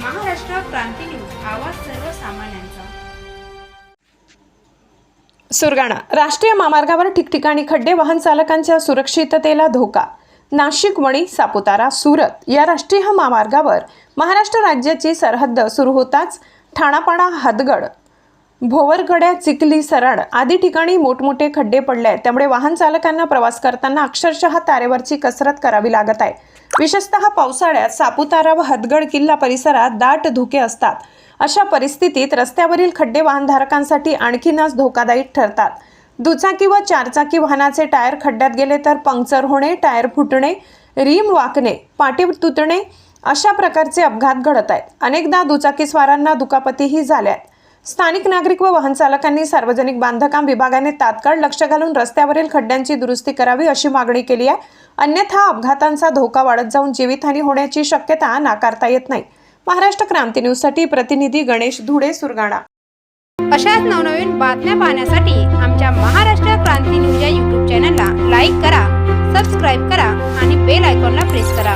Maharashtra Kranti news आवाज सर्वसामान्यांचा. सुरगाणा राष्ट्रीय महामार्गावर ठिकठिकाणी खड्डे वाहन चालकांच्या सुरक्षिततेला धोका. नाशिक वणी सापुतारा सुरत या राष्ट्रीय महामार्गावर महाराष्ट्र राज्याची सरहद्द सुरू होताच ठाणापाणा हदगड भोवरगड्या चिखली सरड आदी ठिकाणी मोठमोठे खड्डे पडले आहेत. त्यामुळे वाहन चालकांना प्रवास करताना अक्षरशः तारेवरची कसरत करावी लागत आहे. विशेषतः पावसाळ्यात सापुतारा व हदगड किल्ला परिसरात दाट धुके असतात. अशा परिस्थितीत रस्त्यावरील खड्डे वाहनधारकांसाठी आणखीनच धोकादायी ठरतात. दुचाकी व चारचाकी वाहनाचे टायर खड्ड्यात गेले तर पंक्चर होणे टायर फुटणे रिम वाकणे पाटी तुटणे अशा प्रकारचे अपघात घडत आहेत. अनेकदा दुचाकीस्वारांना दुखापतीही झाल्या आहेत. स्थानिक नागरिक व वाहन चालकांनी सार्वजनिक बांधकाम विभागाने तात्काळ लक्ष घालून रस्त्यावरील खड्ड्यांची दुरुस्ती करावी अशी मागणी केली आहे. अन्यथा अपघातांचा धोका वाढत जाऊन जीवितहानी होण्याची शक्यता नाकारता येत नाही. महाराष्ट्र क्रांती न्यूजसाठी प्रतिनिधी गणेश धुडे सुरगाणा. अशाच नवनवीन बातम्या पाहण्यासाठी आमच्या महाराष्ट्र क्रांती न्यूज या यूट्यूब चॅनलला लाईक करा सबस्क्राईब करा आणि बेल आयकॉनला प्रेस करा.